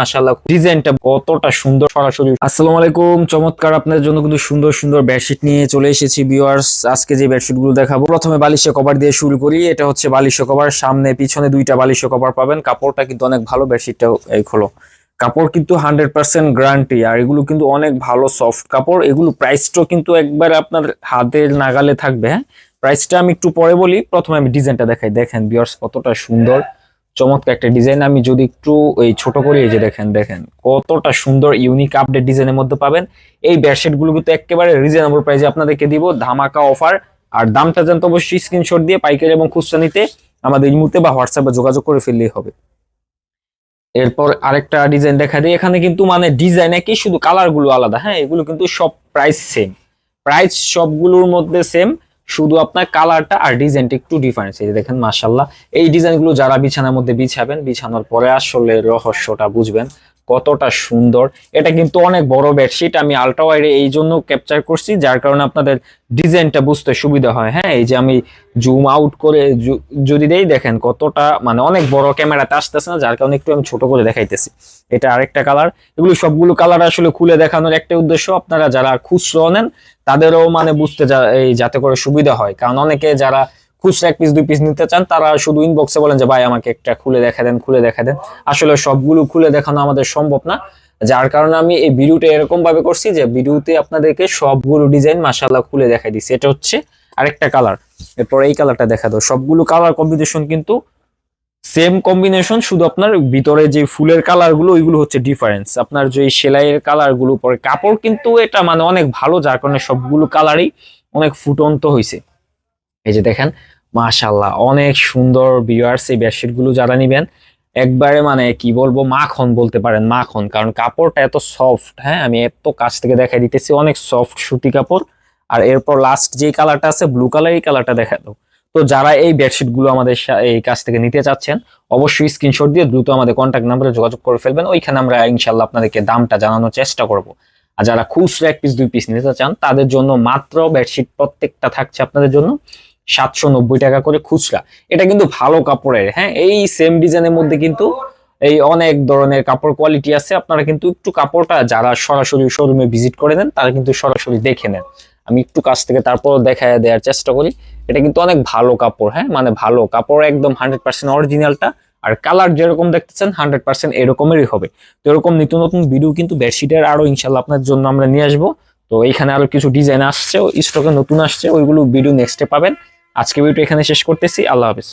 মাশাআল্লাহ, ডিজাইনটা কতটা সুন্দর সরাসরি। আসসালামু আলাইকুম, চমৎকার আপনাদের জন্য কিন্তু সুন্দর সুন্দর বেডশিট নিয়ে চলে এসেছি ভিউয়ার্স আজকে যে বেডশিটগুলো দেখাবো, প্রথমে বালিশে কভার দিয়ে শুরু করি। এটা হচ্ছে বালিশে কভার, সামনে, পিছনে দুইটা বালিশে কভার পাবেন। কাপড়টা কিন্তু অনেক ভালো, বেডশিটটাও এই খোলো। কাপড় কিন্তু হান্ড্রেড পার্সেন্ট গ্যারান্টি, আর এগুলো কিন্তু অনেক ভালো সফট কাপড়। এগুলো প্রাইসটাও কিন্তু একবার আপনার হাতের নাগালে থাকবে হ্যাঁ? প্রাইসটা আমি একটু পরে বলি, প্রথমে আমি ডিজাইনটা দেখাই। দেখেন বিয়ার্স কতটা সুন্দর। চমৎকার একটা ডিজাইন আমি যদি একটু ওই ছোট করি এই যে দেখেন দেখেন, কতটা সুন্দর ইউনিক আপডেট ডিজাইনের মধ্যে পাবেন। এই বেডশিটগুলো কিন্তু একেবারে রিজনেবল প্রাইসে আপনাদেরকে দিব, ধামাকা অফার আর দামটা জানতে অবশ্যই স্ক্রিনশট দিয়ে পাইকারি এবং খুচরা নিতে আমাদের ইমুতে বা হোয়াটসঅ্যাপে যোগাযোগ করে ফেললেই হবে। এরপর আরেকটা ডিজাইন দেখা দিই। এখানে কিন্তু মানে ডিজাইন একই, শুধু কালারগুলো আলাদা। হ্যাঁ এগুলো কিন্তু সব প্রাইস সেম প্রাইস সবগুলোর মধ্যে সেম শুধু আপনার কালারটা আর ডিজাইনটা একটু ডিফারেন্স এই দেখেন মাশাল্লাহ এই ডিজাইনগুলো যারা বিছানার মধ্যে বিছাবেন, বিছানোর পরে আসলে রহস্যটা বুঝবেন কতটা সুন্দর। এটা কিন্তু অনেক বড় বেডশিট আমি আলট্রা ওয়াইডে এই জন্য ক্যাপচার করছি, যার কারণে আপনাদের ডিজাইনটা বুঝতে সুবিধা হয়। হ্যাঁ এই যে আমি জুম আউট করে যদি দেই, দেখেন কতটা মানে অনেক বড় ক্যামেরাতে আসতেছে না, যার কারণে একটু আমি ছোট করে দেখাইতেছি। এটা আরেকটা কালার এগুলো সবগুলো কালার আসলে খুলে দেখানোর একটা উদ্দেশ্য, আপনারা যারা খুচরো নেন তাদেরও মানে বুঝতে এই যাতে করে সুবিধা হয়। কারণ অনেকে যারা খুচরা এক পিস দুই পিস নিতে চান, তারা শুধু ইনবক্সে বলেন যে, ভাই, আমাকে একটা খুলে দেখা দেন, খুলে দেখা দেন। আসলে সবগুলো খুলে দেখানো আমাদের সম্ভব না। যার কারণে আমি এই ভিডিওটা এরকম ভাবে করছি যে ভিডিওতে আপনাদেরকে সবগুলো ডিজাইন মাসাল্লাহ খুলে দেখাই দিচ্ছি। এটা হচ্ছে আরেকটা কালার এরপর এই কালারটা দেখা দাও সবগুলো কালার কম্বিনেশন কিন্তু সেম কম্বিনেশন শুধু আপনার ভিতরে যে ফুলের কালারগুলো ওইগুলো হচ্ছে ডিফারেন্স আপনার যে সেলাইয়ের কালারগুলো পরে কাপড় কিন্তু এটা মানে অনেক ভালো, যার কারণে সবগুলো কালারই অনেক ফুটন্ত হয়েছে এই যে দেখেন মাশাল্লাহ অনেক সুন্দর ভিউয়ার্স এই বেডশিটগুলো যারা নিবেন, একবারে মানে কি বলব, মাখন বলতে পারেন, মাখন। কারণ কাপড়টা এত সফট হ্যাঁ আমি এত কাছ থেকে দেখাই দিতেছি, অনেক সফট সুতি কাপড়। আর এরপর লাস্ট যে কালারটা আছে ব্লু কালার এই কালারটা দেখা তো যারা এই বেডশিটগুলো আমাদের এই কাছ থেকে নিতে চাচ্ছেন, অবশ্যই স্ক্রিনশট দিয়ে দ্রুত আমাদের কন্ট্যাক্ট নাম্বারে যোগাযোগ করে ফেলবেন। ওইখানে আমরা ইনশাল্লাহ আপনাদেরকে দামটা জানানোর চেষ্টা করব। আর যারা খুচরা এক পিস দুই পিস নিতে চান, তাদের জন্য মাত্র বেডশিট প্রত্যেকটা থাকছে আপনাদের জন্য সাতশো নব্বই টাকা করে খুচরা। এটা কিন্তু ভালো কাপড়ের হ্যাঁ? এই সেম ডিজাইনের মধ্যে কিন্তু এই অনেক ধরনের কাপড় কোয়ালিটি আছে। আপনারা কিন্তু একটু কাপড়টা যারা সরাসরি শোরুমে ভিজিট করে নেন তারা কিন্তু সরাসরি দেখে নেন। আমি একটু কাছ থেকে তারপর দেখা দেওয়ার চেষ্টা করি। এটা কিন্তু অনেক ভালো কাপড় হ্যাঁ? মানে ভালো কাপড়, একদম হান্ড্রেড পার্সেন্ট অরিজিনালটা আর কালার যেরকম দেখতেছেন হান্ড্রেড পার্সেন্ট এরকমেরই হবে। তো এরকম নিত্য নতুন ভিডিও কিন্তু বেডশিটের আরও ইনশাল্লাহ আপনার জন্য আমরা নিয়ে আসব। তো এইখানে আরও কিছু ডিজাইন আসছে স্টকে নতুন আসছে, ওইগুলো ভিডিও নেক্সটে পাবেন। আজকে ভিডিও এখানে শেষ করতেছি, আল্লাহ হাফিজ।